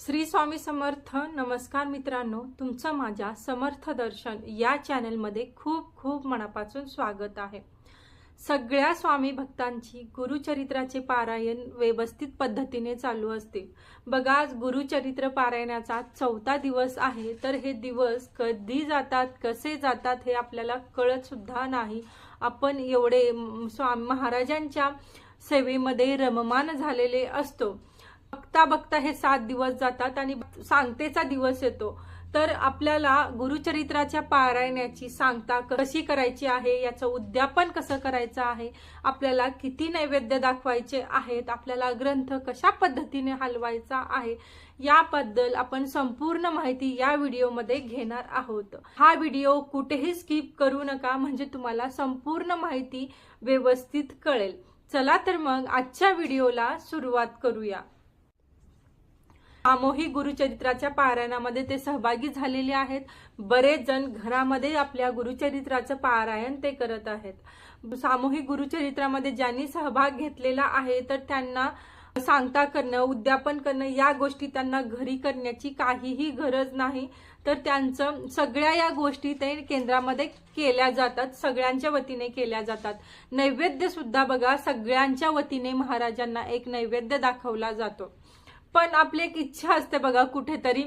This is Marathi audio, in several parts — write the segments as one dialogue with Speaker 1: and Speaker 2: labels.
Speaker 1: श्री स्वामी समर्थ नमस्कार मित्रांनो. तुमचं माझ्या समर्थ दर्शन या चॅनलमध्ये खूप खूप मनापासून स्वागत आहे. सगळ्या स्वामी भक्तांची गुरुचरित्राचे पारायण व्यवस्थित पद्धतीने चालू असते. बघा आज गुरुचरित्र पारायणाचा चौथा दिवस आहे. तर हे दिवस कधी जातात कसे जातात हे आपल्याला कळत सुद्धा नाही. आपण एवढे स्वामी महाराजांच्या सेवेमध्ये रममान झालेले असतो. बघता बघता हे सात दिवस जातात आणि सांगतेचा दिवस येतो. तर आपल्याला गुरुचरित्राच्या पारायणाची सांगता कशी करायची आहे याचं उद्यापन कसं करायचं आहे आपल्याला किती नैवेद्य दाखवायचे आहेत आपल्याला ग्रंथ कशा पद्धतीने हलवायचा आहे याबद्दल आपण संपूर्ण माहिती या व्हिडिओमध्ये घेणार आहोत. हा व्हिडिओ कुठेही स्किप करू नका म्हणजे तुम्हाला संपूर्ण माहिती व्यवस्थित कळेल. चला तर मग आजच्या व्हिडिओला सुरुवात करूया. सामूहिक गुरुचरित्राच्या पारायणामध्ये ते सहभागी झालेले आहेत. बरेच जण घरामध्ये आपल्या गुरुचरित्राचं पारायण ते करत आहेत. सामूहिक गुरुचरित्रामध्ये ज्यांनी सहभाग घेतलेला आहे तर त्यांना सांगता करणं उद्यापन करणं या गोष्टी त्यांना घरी करण्याची काहीही गरज नाही. तर त्यांचं सगळ्या या गोष्टी ते केंद्रामध्ये केल्या जातात सगळ्यांच्या वतीने केल्या जातात. नैवेद्य सुद्धा बघा सगळ्यांच्या वतीने महाराजांना एक नैवेद्य दाखवला जातो. पण आपली एक इच्छा असते बघा कुठेतरी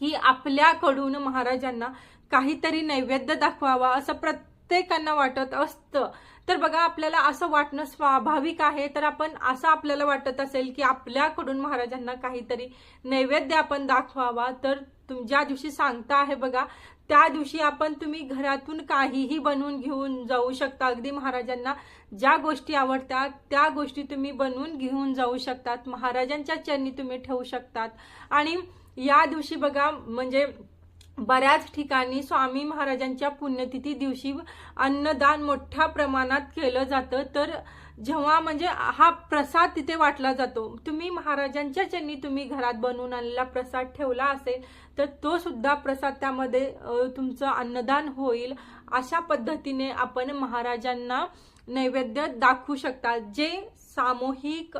Speaker 1: की आपल्याकडून महाराजांना काहीतरी नैवेद्य दाखवावा असं प्रत्येकांना वाटत असतं. तर बघा आपल्याला असं वाटणं स्वाभाविक आहे. तर आपण असं आपल्याला वाटत असेल की आपल्याकडून महाराजांना काहीतरी नैवेद्य आपण दाखवावा. तर तुम ज्या दिवशी सांगता आहे बघा त्या दिवशी आपण तुम्ही घरातून काहीही बनवून घेऊन जाऊ शकता. अगदी महाराजांना ज्या गोष्टी आवडतात त्या गोष्टी तुम्ही बनवून घेऊन जाऊ शकतात. महाराजांच्या चरणी तुम्ही ठेवू शकतात. आणि या दिवशी बघा म्हणजे बऱ्याच ठिकाणी स्वामी महाराजांच्या पुण्यतिथी दिवशी अन्नदान मोठ्या प्रमाणात केलं जातं. तर जेव्हा म्हणजे हा प्रसाद तिथे वाटला जातो. तुम्ही महाराजांच्या चरणी तुम्ही घरात बनवून आणलेला प्रसाद ठेवला असेल तर तो सुद्धा प्रसाद त्यामध्ये तुमचं अन्नदान होईल अशा पद्धतीने आपण महाराजांना नैवेद्य दाखवू शकता. जे सामूहिक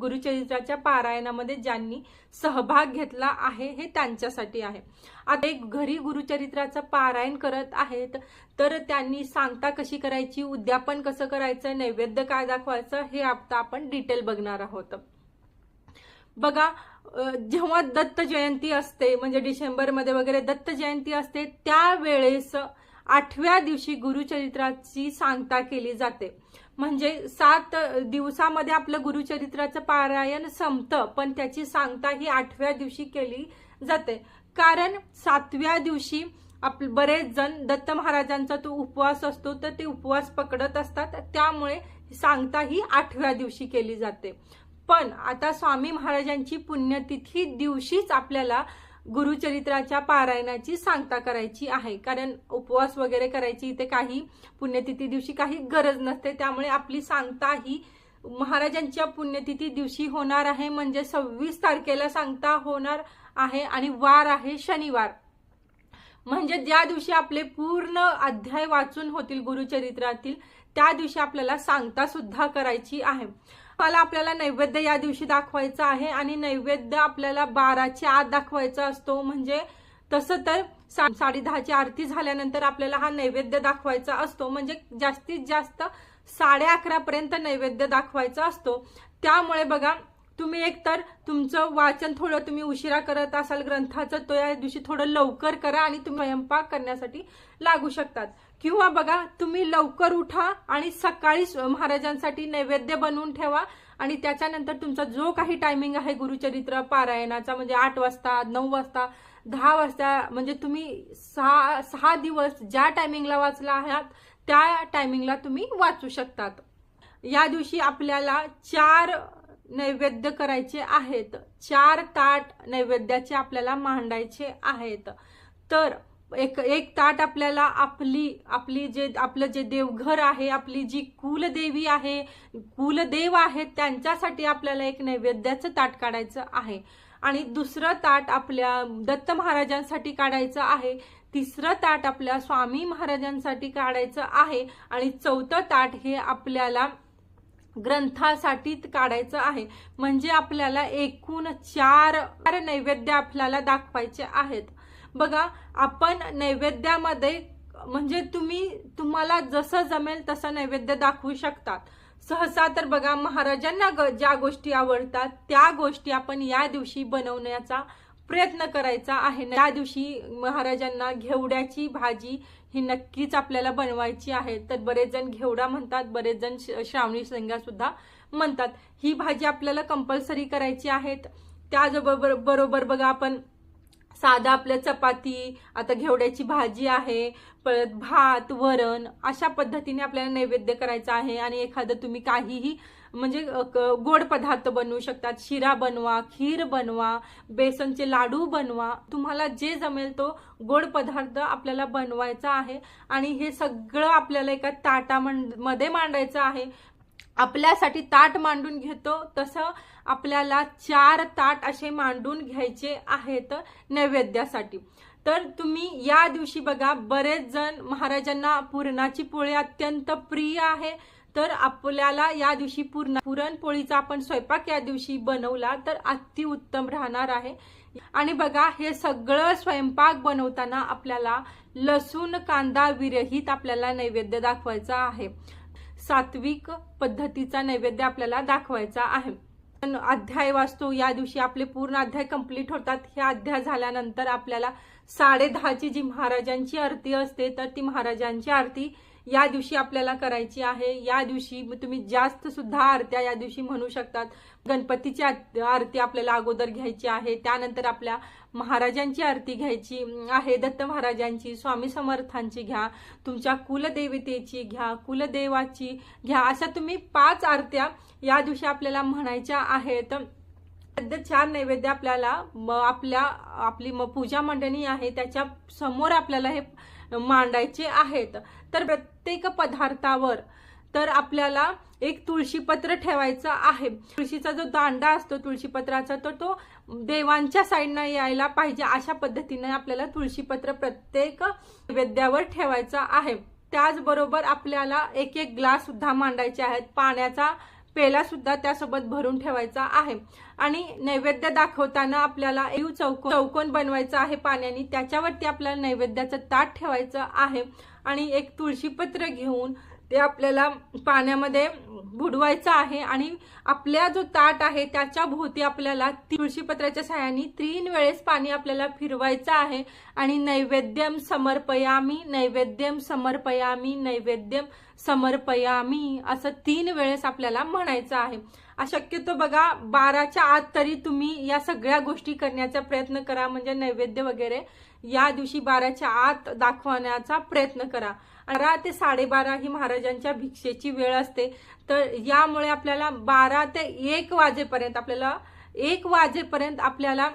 Speaker 1: गुरुचरित्राच्या पारायणामध्ये ज्यांनी सहभाग घेतला आहे हे त्यांच्यासाठी आहे. आता एक घरी गुरुचरित्राचं पारायण करत आहेत तर त्यांनी सांगता कशी करायची उद्यापन कसं करायचं नैवेद्य काय दाखवायचं हे आता आपण डिटेल बघणार आहोत. बघा जेव्हा दत्त जयंती असते म्हणजे डिसेंबरमध्ये वगैरे दत्त जयंती असते त्यावेळेस आठव्या दिवशी गुरुचरित्राची सांगता केली जाते. म्हणजे सात दिवसामध्ये आपलं गुरुचरित्राचं पारायण संपतं पण त्याची सांगता ही आठव्या दिवशी केली जाते. कारण सातव्या दिवशी आप बरेच जण दत्त महाराजांचा तो उपवास असतो तर ते उपवास पकडत असतात त्यामुळे सांगता ही आठव्या दिवशी केली जाते. पण आता स्वामी महाराजांची पुण्यतिथी दिवशीच आपल्याला गुरुचरित्राच्या पारायणाची सांगता करायची आहे. कारण उपवास वगैरे करायची इथे काही पुण्यतिथी दिवशी काही गरज नसते. त्यामुळे आपली सांगता ही महाराजांच्या पुण्यतिथी दिवशी होणार आहे. म्हणजे सव्वीस तारखेला सांगता होणार आहे आणि वार आहे शनिवार. म्हणजे ज्या दिवशी आपले पूर्ण अध्याय वाचून होतील गुरुचरित्रातील त्या दिवशी आपल्याला सांगता सुद्धा करायची आहे. मला आपल्याला नैवेद्य या दिवशी दाखवायचा आहे आणि नैवेद्य आपल्याला बाराच्या आत दाखवायचा असतो. म्हणजे तसं तर साडे दहाची आरती झाल्यानंतर आपल्याला हा नैवेद्य दाखवायचा असतो. म्हणजे जास्तीत जास्त साडे अकरापर्यंत नैवेद्य दाखवायचा असतो. त्यामुळे बघा तुम्ही एकतर तुमचं वाचन थोडं तुम्ही उशिरा करत असाल ग्रंथाचं तो या दिवशी थोडं लवकर करा आणि तुम्ही स्वयंपाक करण्यासाठी लागू शकतात. किंवा बघा तुम्ही लवकर उठा आणि सकाळी महाराजांसाठी नैवेद्य बनवून ठेवा. आणि त्याच्यानंतर तुमचा जो काही टायमिंग आहे गुरुचरित्र पारायणाचा म्हणजे आठ वाजता नऊ वाजता दहा वाजता म्हणजे तुम्ही सहा सहा दिवस ज्या टायमिंगला वाचला आहात त्या टायमिंगला तुम्ही वाचू शकतात. या दिवशी आपल्याला चार नैवेद्य करायचे आहेत. चार ताट नैवेद्याचे आपल्याला मांडायचे आहेत. तर एक एक ताट आपल्याला आपली आपली जे आपलं जे देवघर आहे आपली जी कुलदेवी आहे कुलदेव आहेत त्यांच्यासाठी आपल्याला एक नैवेद्याचं ताट काढायचं आहे. आणि दुसरं ताट आपल्या दत्त महाराजांसाठी काढायचं आहे. तिसरं ताट आपल्या स्वामी महाराजांसाठी काढायचं आहे. आणि चौथं ताट हे आपल्याला ग्रंथासाठी काढायचं आहे. म्हणजे आपल्याला एकूण चार नैवेद्य आपल्याला दाखवायचे आहेत. बघा आपण नैवेद्यामध्ये म्हणजे तुम्ही तुम्हाला जसं जमेल तसं नैवेद्य दाखवू शकतात. सहसा तर बघा महाराजांना ग- ज्या गोष्टी आवडतात त्या गोष्टी आपण या दिवशी बनवण्याचा प्रयत्न करायचा आहे. या दिवशी महाराजांना घेवड्याची भाजी ही नक्कीच आपल्याला बनवायची आहे. तर बरेच जण घेवडा म्हणतात बरेच जण श- श्रावणी शेंगा सुद्धा म्हणतात. ही भाजी आपल्याला कंपल्सरी करायची आहेत. त्याचबरोबर बरोबर बघा आपण साधा आपल्या चपाती आता घेवड्याची भाजी आहे परत भात वरण अशा पद्धतीने आपल्याला नैवेद्य करायचा आहे आणि एखादं तुम्ही काहीही म्हणजे गोड पदार्थ बनवू शकतात. शिरा बनवा खीर बनवा बेसनचे लाडू बनवा. तुम्हाला जे जमेल तो गोड पदार्थ आपल्याला बनवायचा आहे आणि हे सगळं आपल्याला एका ताटामध्ये मांडायचं आहे. आपल्यासाठी ताट मांडून घेतो. तसं आपल्याला चार ताट असे मांडून घ्यायचे आहेत नैवेद्यासाठी. तर तुम्ही या दिवशी बघा बरेच जण महाराजांना पुरणाची पोळी अत्यंत प्रिय आहे. तर आपल्याला या दिवशी पूर्ण पुरणपोळीचा आपण स्वयंपाक या दिवशी बनवला तर अतिउत्तम राहणार आहे. आणि बघा हे सगळं स्वयंपाक बनवताना आपल्याला लसूण कांदा विरहित आपल्याला नैवेद्य दाखवायचा आहे. सात्विक पद्धतीचा नैवेद्य आपल्याला दाखवायचा आहे. पण अध्याय वाचतो या दिवशी आपले पूर्ण अध्याय कंप्लीट होतात. हे अध्याय झाल्यानंतर आपल्याला साडे दहाची जी महाराजांची आरती असते तर ती महाराजांची आरती या दिवशी आपल्याला करायची आहे. या दिवशी तुम्ही जास्त सुद्धा आरत्या या दिवशी म्हणू शकतात. गणपतीची आरती आपल्याला अगोदर घ्यायची आहे. त्यानंतर आपल्या महाराजांची आरती घ्यायची आहे. दत्त महाराजांची स्वामी समर्थांची घ्या. तुमच्या कुलदेवतेची घ्या कुलदेवाची घ्या. अशा तुम्ही पाच आरत्या या दिवशी आपल्याला म्हणायच्या आहेत. सध्या चार नैवेद्य आपल्याला आपल्या आपली म- पूजा मंडळी आहे. त्याच्यासमोर आपल्याला हे मांडायचे आहेत. तर प्रत्येक पदार्थावर तर आपल्याला एक तुळशीपत्र ठेवायचं आहे. तुळशीचा जो दांडा असतो तुळशीपत्राचा तर तो देवांच्या साईडनं यायला पाहिजे अशा पद्धतीने आपल्याला तुळशीपत्र प्रत्येक वेद्यावर ठेवायचं आहे. त्याचबरोबर आपल्याला एक एक ग्लास सुद्धा मांडायचे आहेत. पाण्याचा पेला सुद्धा त्यासोबत भरून ठेवायचा आहे. आणि नैवेद्य दाखवताना आपल्याला एक चौकोन चौकोन बनवायचा आहे पाण्याने. त्याच्यावरती आपल्याला नैवेद्याचं ताट ठेवायचं आहे. आणि एक तुळशीपत्र घेऊन ते आपल्याला पाण्यामध्ये बुडवायचं आहे. आणि आपल्या जो ताट आहे त्याच्या भोवती आपल्याला तुळशीपत्राच्या साह्याने तीन वेळेस पाणी आपल्याला फिरवायचं आहे. आणि नैवेद्यम समर्पयामी नैवेद्यम समर्पयामी नैवेद्यम समर्पयामी. असं तीन वेळेस आपल्याला म्हणायचं आहे. शक्यतो बघा बाराच्या आत तरी तुम्ही या सगळ्या गोष्टी करण्याचा प्रयत्न करा. म्हणजे नैवेद्य वगैरे या दिवशी बाराच्या आत दाखवण्याचा प्रयत्न करा. बारा ते साडेबारा ही महाराजांच्या भिक्षेची वेळ असते. तर यामुळे आपल्याला बारा ते एक वाजेपर्यंत आपल्याला एक वाजेपर्यंत आपल्याला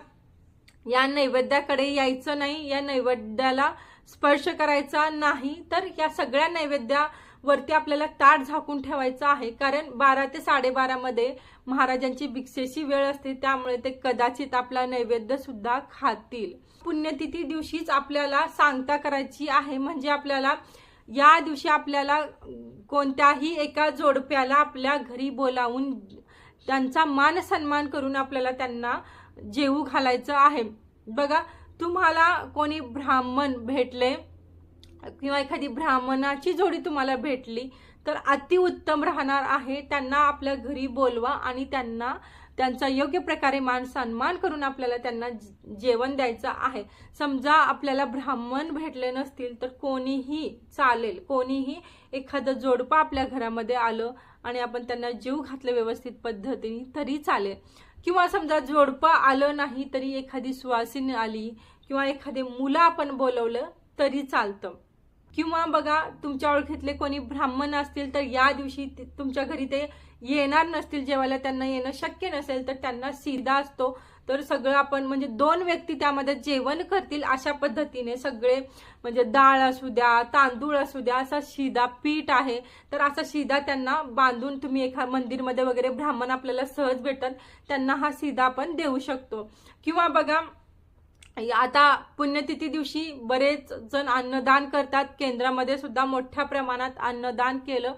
Speaker 1: या नैवेद्याकडे यायचं नाही. या नैवेद्याला स्पर्श करायचा नाही. तर या सगळ्या नैवेद्या वरती आपल्याला ताट झाकून ठेवायचं आहे. कारण बारा ते साडेबारामध्ये महाराजांची भिक्षेची वेळ असते त्यामुळे ते कदाचित आपला नैवेद्य सुद्धा खातील. पुण्यतिथी दिवशीच आपल्याला सांगता करायची आहे. म्हणजे आपल्याला या दिवशी आपल्याला कोणत्याही एका जोडप्याला आपल्या घरी बोलावून त्यांचा मान सन्मान करून आपल्याला त्यांना जेवू घालायचं आहे. बघा तुम्हाला कोणी ब्राह्मण भेटले किंवा एखादी ब्राह्मणाची जोडी तुम्हाला भेटली तर अतिउत्तम राहणार आहे. त्यांना आपल्या घरी बोलवा आणि त्यांना त्यांचा योग्य प्रकारे मान सन्मान करून आपल्याला त्यांना जे- जेवण द्यायचं आहे. समजा आपल्याला ब्राह्मण भेटले नसतील तर कोणीही चालेल कोणीही एखादं जोडपं आपल्या घरामध्ये आलं आणि आपण त्यांना जीव घातलं व्यवस्थित पद्धतीने तरी चालेल. किंवा समजा जोडपं आलं नाही तरी एखादी सुवासिनी आली किंवा एखादे मुलं आपण बोलवलं तरी चालतं. किंवा बघा तुमच्या ओळखीतले कोणी ब्राह्मण असतील तर या दिवशी तुमच्या घरी ते येणार नसतील. जेवायला त्यांना येणं शक्य नसेल तर त्यांना सीधा असतो. तर सगळं आपण म्हणजे दोन व्यक्ती त्यामध्ये जेवण करतील अशा पद्धतीने सगळे म्हणजे डाळ असू द्या तांदूळ असू द्या असा शिदा पीठ आहे. तर असा शिदा त्यांना बांधून तुम्ही एका मंदिरमध्ये वगैरे ब्राह्मण आपल्याला सहज भेटतात त्यांना हा शिदा आपण देऊ शकतो. किंवा बघा आता पुण्यतिथी दिवशी बरेच जण अन्नदान करतात. केंद्रामध्ये सुद्धा मोठ्या प्रमाणात अन्नदान केलं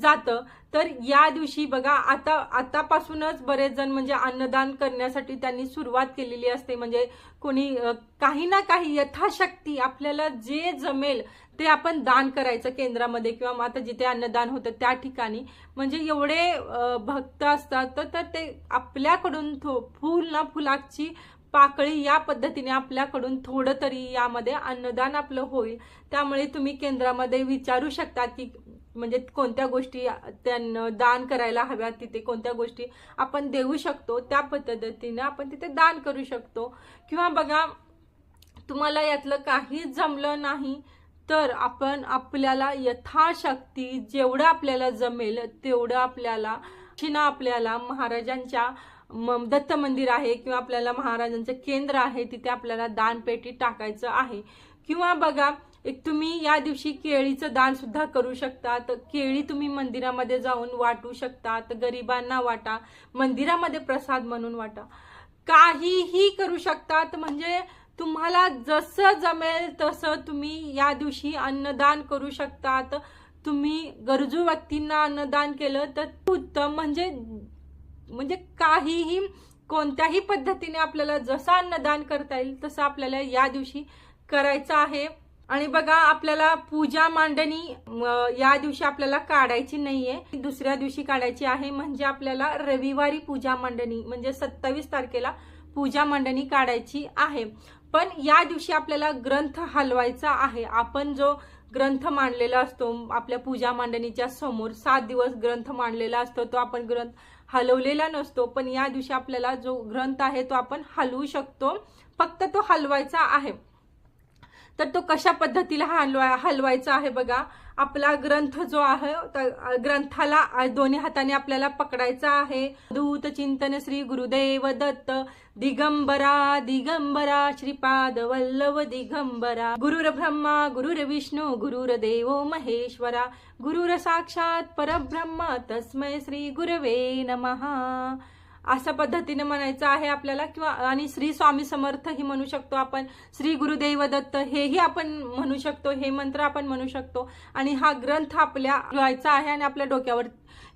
Speaker 1: जातं. तर या दिवशी बघा आता आतापासूनच बरेच जण म्हणजे अन्नदान करण्यासाठी त्यांनी सुरुवात केलेली असते. म्हणजे कोणी काही ना काही यथाशक्ती आपल्याला जे जमेल ते आपण दान करायचं केंद्रामध्ये किंवा मग आता जिथे अन्नदान होतं त्या ठिकाणी. म्हणजे एवढे भक्त असतात. तर- तर ते आपल्याकडून थो- फुल ना फुलाची पाकळी या पद्धतीने आपल्याकडून थोडं तरी यामध्ये अन्नदान आपलं होईल. त्यामुळे तुम्ही केंद्रामध्ये विचारू शकता की म्हणजे कोणत्या गोष्टी त्यांना दान करायला हव्या तिथे कोणत्या गोष्टी आपण देऊ शकतो त्या पद्धतीने आपण तिथे दान करू शकतो. किंवा बघा तुम्हाला यातलं काही जमलं नाही तर आपण आपल्याला यथाशक्ती जेवढं आपल्याला जमेल तेवढं आपल्याला ना आपल्याला महाराजांच्या दत्त मंदिर आहे किंवा आपल्याला महाराजांचं केंद्र आहे तिथे आपल्याला दानपेटी टाकायचं आहे. किंवा बघा एक तुम्ही या दिवशी केळीचं दान सुद्धा करू शकता. तर केळी तुम्ही मंदिरामध्ये जाऊन वाटू शकता. तर गरिबांना वाटा मंदिरामध्ये प्रसाद म्हणून वाटा. काहीही करू शकतात म्हणजे तुम्हाला जसं जमेल तसं तुम्ही या दिवशी अन्नदान करू शकतात तुम्ही गरजू व्यक्तींना अन्नदान केलं तर उत्तम. म्हणजे म्हणजे काहीही कोणत्याही पद्धतीने आपल्याला जसं अन्नदान करता येईल तसं आपल्याला या दिवशी करायचं आहे. आणि बघा आपल्याला पूजा मांडणी या दिवशी आपल्याला काढायची नाहीये. दुसऱ्या दिवशी काढायची आहे म्हणजे आपल्याला रविवारी पूजा मांडणी म्हणजे सत्तावीस तारखेला पूजा मांडणी काढायची आहे. पण या दिवशी आपल्याला ग्रंथ हलवायचा आहे. आपण जो ग्रंथ मांडलेला असतो आपल्या पूजा मांडणीच्या समोर सात दिवस ग्रंथ मांडलेला असतो तो आपण ग्रंथ हलवलेला नसतो पण या दिवशी आपल्याला जो ग्रंथ आहे तो आपण हलवू शकतो. फक्त तो हलवायचा आहे. तर तो कशा पद्धतीला हलवा हलवायचा आहे बघा. आपला ग्रंथ जो आहे ग्रंथाला दोन्ही हाताने आपल्याला पकडायचा आहे. दूत चिंतन श्री गुरुदेव दत्त दिगंबरा दिगंबरा श्रीपाद वल्लभ दिगंबरा. गुरुर ब्रह्मा गुरुर विष्णू गुरुर देवो महेश्वरा. गुरुर साक्षात परब्रह्म तस्मै श्री गुरवे नमहा अशा पद्धतीने म्हणायचं आहे आपल्याला किंवा आणि श्री स्वामी समर्थ ही म्हणू शकतो आपण श्री गुरुदेव दत्त हेही आपण म्हणू शकतो हे मंत्र आपण म्हणू शकतो. आणि हा ग्रंथ आपल्या लिहायचा आहे आणि आपल्या डोक्यावर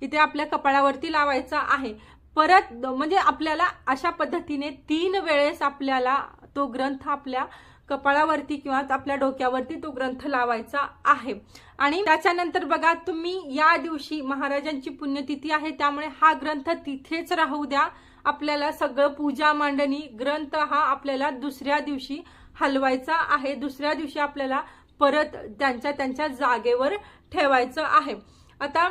Speaker 1: इथे आपल्या कपाळावरती लावायचा आहे. परत म्हणजे आपल्याला अशा पद्धतीने तीन वेळेस आपल्याला तो ग्रंथ आपल्या कपाळावरती किंवा आपल्या डोक्यावरती तो ग्रंथ लावायचा आहे. आणि त्याच्यानंतर बघा तुम्ही या दिवशी महाराजांची पुण्यतिथी आहे त्यामुळे हा ग्रंथ तिथेच राहू द्या. आपल्याला सगळं पूजा मांडणी ग्रंथ हा आपल्याला दुसऱ्या दिवशी हलवायचा आहे. दुसऱ्या दिवशी आपल्याला परत त्यांच्या त्यांच्या जागेवर ठेवायचं आहे. आता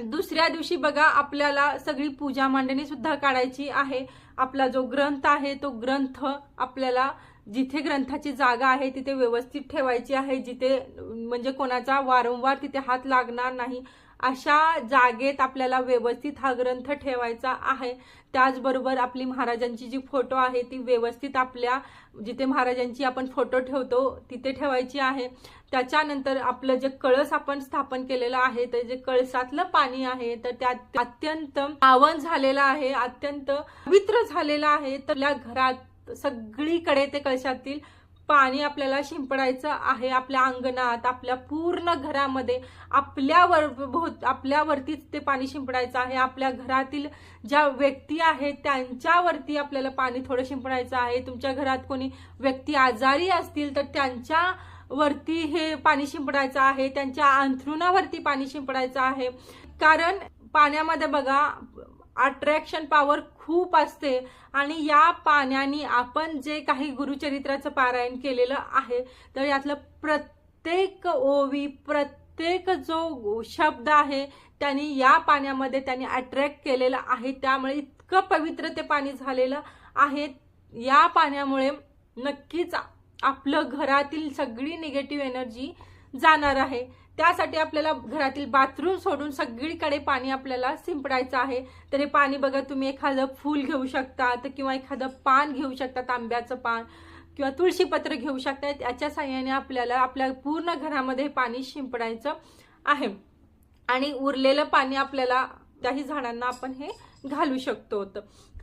Speaker 1: दुसऱ्या दिवशी बघा आपल्याला सगळी पूजा मांडणी सुद्धा काढायची आहे. आपला जो ग्रंथ आहे तो ग्रंथ आपल्याला जिथे ग्रंथाची जागा आहे तिथे व्यवस्थित ठेवायची आहे जिथे म्हणजे कोणाचा वारंवार तिथे हात लागणार नाही अशा जागेत आपल्याला व्यवस्थित हा ग्रंथ ठेवायचा आहे. त्याचबरोबर आपली महाराजांची जी फोटो आहे ती व्यवस्थित आपल्या जिथे महाराजांची आपण फोटो ठेवतो तिथे ठेवायची आहे. त्याच्यानंतर आपलं जे कळस आपण स्थापन केलेलं आहे तर जे कळसातलं पाणी आहे तर त्यात अत्यंत पावन झालेलं आहे अत्यंत पवित्र झालेलं आहे. तर आपल्या घरात सगळीकडे ते कळशातील पाणी आपल्याला शिंपडायचं आहे आपल्या अंगणात आपल्या पूर्ण घरामध्ये. आपल्यावर भोत आपल्यावरतीच ते पाणी शिंपडायचं आहे. आपल्या घरातील ज्या व्यक्ती आहेत त्यांच्यावरती आपल्याला पाणी थोडं शिंपडायचं आहे. तुमच्या घरात कोणी व्यक्ती आजारी असतील तर त्यांच्या वरती हे पाणी शिंपडायचं आहे. त्यांच्या अंथरुणावरती पाणी शिंपडायचं आहे. कारण पाण्यामध्ये बघा अट्रॅक्शन पॉवर खूप असते. आणि या पाण्याने आपण जे काही गुरुचरित्राचं पारायण केलेलं आहे तर यातलं प्रत्येक ओवी प्रत्येक जो शब्द आहे त्यांनी या पाण्यामध्ये त्यांनी अट्रॅक्ट केलेलं आहे. त्यामुळे इतकं पवित्र ते पाणी झालेलं आहे. या पाण्यामुळे नक्कीच आपलं घरातील सगळी निगेटिव्ह एनर्जी जाणार आहे. त्यासाठी आपल्याला घरातील बाथरूम सोडून सगळीकडे पाणी आपल्याला शिंपडायचं आहे. तर हे पाणी बघा तुम्ही एखादं फूल घेऊ शकतात किंवा एखादं पान घेऊ शकता तांब्याचं पान किंवा तुळशीपत्र घेऊ शकता याच्या साह्याने आपल्याला आपल्या पूर्ण घरामध्ये हे पाणी शिंपडायचं आहे. आणि उरलेलं पाणी आपल्याला त्याही झाडांना आपण हे घालू शकतो.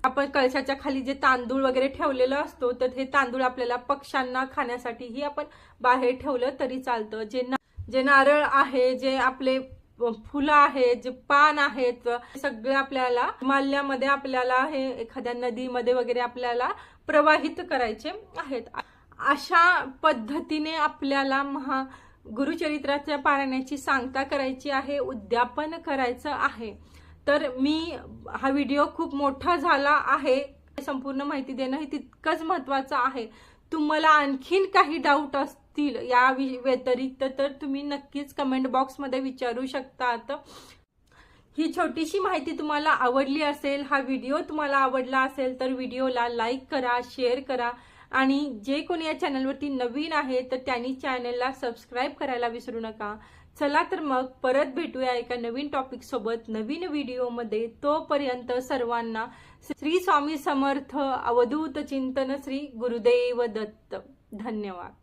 Speaker 1: आपण कळशाच्या खाली जे तांदूळ वगैरे ठेवलेलं असतो तर हे तांदूळ आपल्याला पक्ष्यांना खाण्यासाठीही आपण बाहेर ठेवलं तरी चालतं. जे ना जे नारळ आहे जे आपले फुलं आहेत जे पान आहेत सगळे आपल्याला माल्यामध्ये आपल्याला हे एखाद्या नदीमध्ये वगैरे आपल्याला प्रवाहित करायचे आहेत. अशा पद्धतीने आपल्याला महा गुरुचरित्राच्या पारायणाची सांगता करायची आहे उद्यापन करायचं आहे. तर मी हा व्हिडिओ खूप मोठा झाला आहे. संपूर्ण माहिती देणं हे तितकंच महत्वाचं आहे. तुम्हाला आणखीन काही डाऊट असतील या व्यतिरिक्त तर तुम्ही नक्कीच कमेंट बॉक्समध्ये विचारू शकतात. ही छोटीशी माहिती तुम्हाला आवडली असेल हा व्हिडिओ तुम्हाला आवडला असेल तर व्हिडिओला लाईक करा शेअर करा. आणि जे कोणी या चॅनलवरती नवीन आहे तर त्यांनी चॅनलला सबस्क्राईब करायला विसरू नका. चला तर मग परत भेटूया एका नवीन टॉपिक सोबत नवीन व्हिडिओमध्ये तोपर्यंत सर्वांना श्री स्वामी समर्थ अवधूत चिंतन श्री गुरुदेव दत्त. धन्यवाद.